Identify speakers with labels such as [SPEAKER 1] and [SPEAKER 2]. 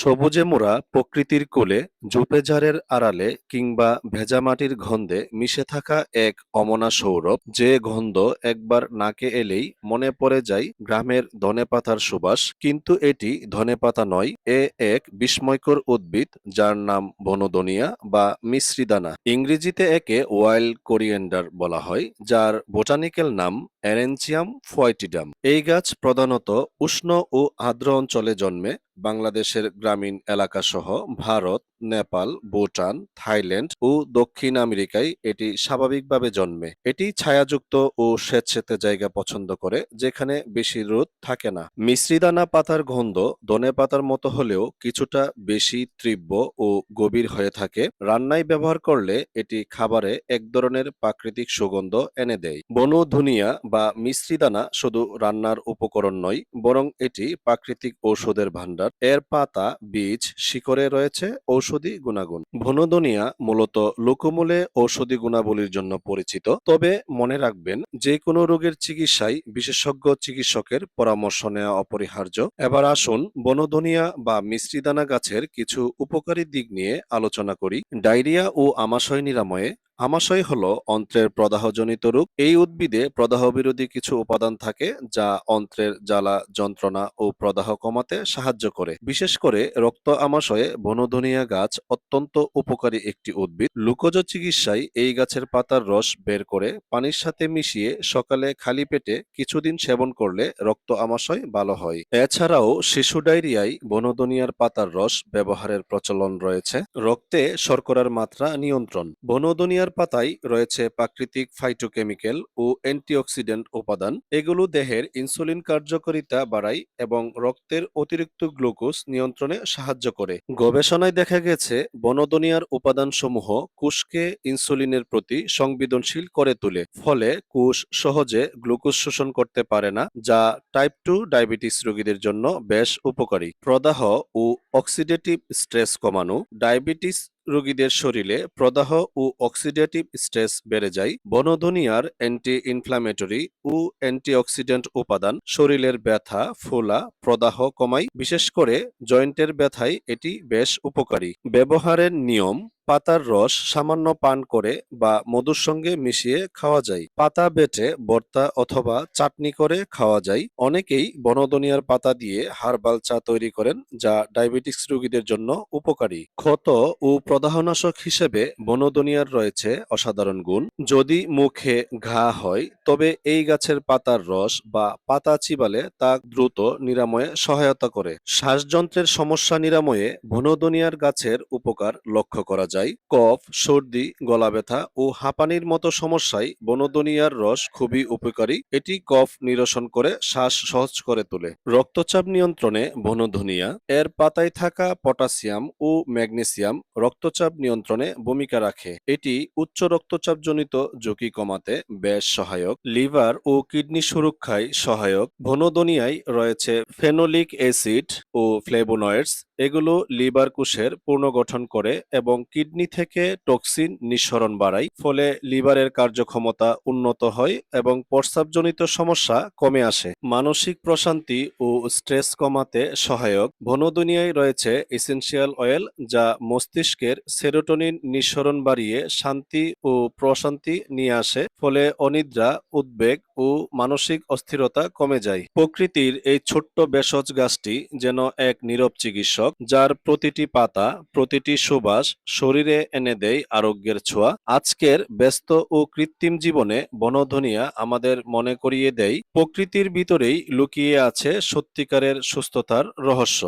[SPEAKER 1] সবুজে মোড়া প্রকৃতির কোলে ঝোপেঝাড়ের আড়ালে কিংবা ভেজা মাটির গন্ধে মিশে থাকা এক অমনা সৌরভ, যে গন্ধ একবার নাকে এলেই মনে পড়ে যায় গ্রামের ধনেপাতার সুবাস। কিন্তু এটি ধনেপাতা নয়, এ এক বিস্ময়কর উদ্ভিদ যার নাম বনদনিয়া বা মিশ্রিদানা। ইংরেজিতে একে ওয়াইল্ড কোরিয়েন্ডার বলা হয়, যার বোটানিক্যাল নাম অ্যারেঞ্চিয়াম ফয়েটিডাম এই গাছ প্রধানত উষ্ণ ও আর্দ্র অঞ্চলে জন্মে বাংলাদেশের গ্রামীণ এলাকাসহ ভারত, নেপাল, ভুটান, থাইল্যান্ড ও দক্ষিণ আমেরিকায় এটি স্বাভাবিকভাবে জন্মে। এটি ছায়াযুক্ত ও স্বেচ্ছেতে জায়গা পছন্দ করে, যেখানে বেশি রোদ থাকে না। মিশ্রিদানা পাতার গন্ধ ধনে পাতার মতো হলেও কিছুটা বেশি তীব্র ও গভীর হয়ে থাকে। রান্নায় ব্যবহার করলে এটি খাবারে এক ধরনের প্রাকৃতিক সুগন্ধ এনে দেয়। বনু, ধুনিয়া বা মিশ্রিদানা শুধু রান্নার উপকরণ নয়, বরং এটি প্রাকৃতিক ঔষধের ভাণ্ডার। এর পাতা, বীজ, শিকড়ে রয়েছে ঔষধি গুণাগুণ। ভনদনিয়া মূলত লোকমূলে ঔষধি গুণাবলীর জন্য পরিচিত। তবে মনে রাখবেন, যে কোনো রোগের চিকিৎসায় বিশেষজ্ঞ চিকিৎসকের পরামর্শ নেওয়া অপরিহার্য। এবার আসুন বনদনিয়া বা মিশ্রিদানা গাছের কিছু উপকারী দিক নিয়ে আলোচনা করি। ডায়রিয়া ও আমাশয় নিরাময়ে। আমাশয় হল অন্ত্রের প্রদাহজনিত রোগ। এই উদ্ভিদে প্রদাহ বিরোধী কিছু উপাদান থাকে, যা অন্ত্রের জ্বালা, যন্ত্রণা ও প্রদাহ কমাতে সাহায্য করে। বিশেষ করে রক্ত আমাশয়ে বনধনিয়া গাছ অত্যন্ত উপকারী একটি উদ্ভিদ। লুকোজ চিকিৎসায় এই গাছের পাতার রস বের করে পানির সাথে মিশিয়ে সকালে খালি পেটে কিছুদিন সেবন করলে রক্ত আমাশয় ভালো হয়। এছাড়াও শিশু ডায়রিয়ায় বনদনিয়ার পাতার রস ব্যবহারের প্রচলন রয়েছে। রক্তে শর্করার মাত্রা নিয়ন্ত্রণ। বনদনিয়ার পাতায় রয়েছে প্রাকৃতিক ফাইটোকেমিক্যাল ও অ্যান্টিঅক্সিডেন্ট উপাদান। এগুলো দেহের ইনসুলিন কার্যকারিতা বাড়ায় এবং রক্তের অতিরিক্ত গ্লুকোজ নিয়ন্ত্রণে সাহায্য করে। গবেষণায় দেখা গেছে, বনদনিয়ার উপাদানসমূহ কোষকে ইনসুলিনের প্রতি সংবেদনশীল করে তোলে, ফলে কোষ সহজে গ্লুকোজ শোষণ করতে পারে না, যা টাইপ টু ডায়াবেটিস রোগীদের জন্য বেশ উপকারী। প্রদাহ ও অক্সিডেটিভ স্ট্রেস কমানো ডায়াবেটিস রোগীদের শরীরে প্রদাহ ও অক্সিডেটিভ স্ট্রেস বেড়ে যায়। বনধনিয়ার অ্যান্টি ইনফ্ল্যামেটরি ও অ্যান্টিঅক্সিডেন্ট উপাদান শরীরের ব্যথা, ফোলা, প্রদাহ কমায়। বিশেষ করে জয়েন্টের ব্যথায় এটি বেশ উপকারী। ব্যবহারের নিয়ম পাতার রস সামান্য পান করে বা মধুর সঙ্গে মিশিয়ে খাওয়া যায়। পাতা বেটে ভর্তা অথবা চাটনি করে খাওয়া যায়। অনেকেই বনদনিয়ার পাতা দিয়ে হার্বাল চা তৈরি করেন, যা ডায়াবেটিস রোগীদের জন্য উপকারী। ক্ষত ও প্রদাহনাশক হিসেবে বনদনিয়ার রয়েছে অসাধারণ গুণ। যদি মুখে ঘা হয়, তবে এই গাছের পাতার রস বা পাতা চিবালে তা দ্রুত নিরাময়ে সহায়তা করে। শ্বাসযন্ত্রের সমস্যা নিরাময়ে বনদনিয়ার গাছের উপকার লক্ষ্য করা যায়। যায় কফ, সর্দি, গলা ব্যথা ও হাঁপানির মতো সমস্যায় বনদনিয়ার রস খুবই উপকারী। এটি কফ নিরসন করে শ্বাস সহজ করে তোলে। রক্তচাপ নিয়ন্ত্রণে বনধনিয়া, এর পাতায় থাকা পটাশিয়াম ও ম্যাগনেসিয়াম রক্তচাপ নিয়ন্ত্রণে ভূমিকা রাখে। এটি উচ্চ রক্তচাপজনিত ঝুঁকি কমাতে বেশ সহায়ক। লিভার ও কিডনি সুরক্ষায় সহায়ক। বনদনিয়ায় রয়েছে ফেনোলিক অ্যাসিড ও ফ্লেভোনয়েডস। এগুলো লিভার কোষের পুনর্গঠন করে এবং কিডনি থেকে টক্সিন নিঃসরণ বাড়ায়, ফলে লিভারের কার্যক্ষমতা উন্নত হয় এবং প্রস্রাবজনিত সমস্যা কমে আসে। মানসিক প্রশান্তি ও স্ট্রেস কমাতে সহায়ক। বনদুনিয়ায় রয়েছে এসেনশিয়াল অয়েল, যা মস্তিষ্কের সেরোটোনিন নিঃসরণ বাড়িয়ে শান্তি ও প্রশান্তি নিয়ে আসে, ফলে অনিদ্রা, উদ্বেগ ও মানসিক অস্থিরতা কমে যায়। প্রকৃতির এই ছোট্ট ভেষজ গাছটি যেন এক নীরব চিকিৎসক, যার প্রতিটি পাতা, প্রতিটি সুবাস শরীরে এনে দেয় আরোগ্যের ছোঁয়া। আজকের ব্যস্ত ও কৃত্রিম জীবনে বনধনিয়া আমাদের মনে করিয়ে দেয়, প্রকৃতির ভিতরেই লুকিয়ে আছে সত্যিকারের সুস্থতার রহস্য।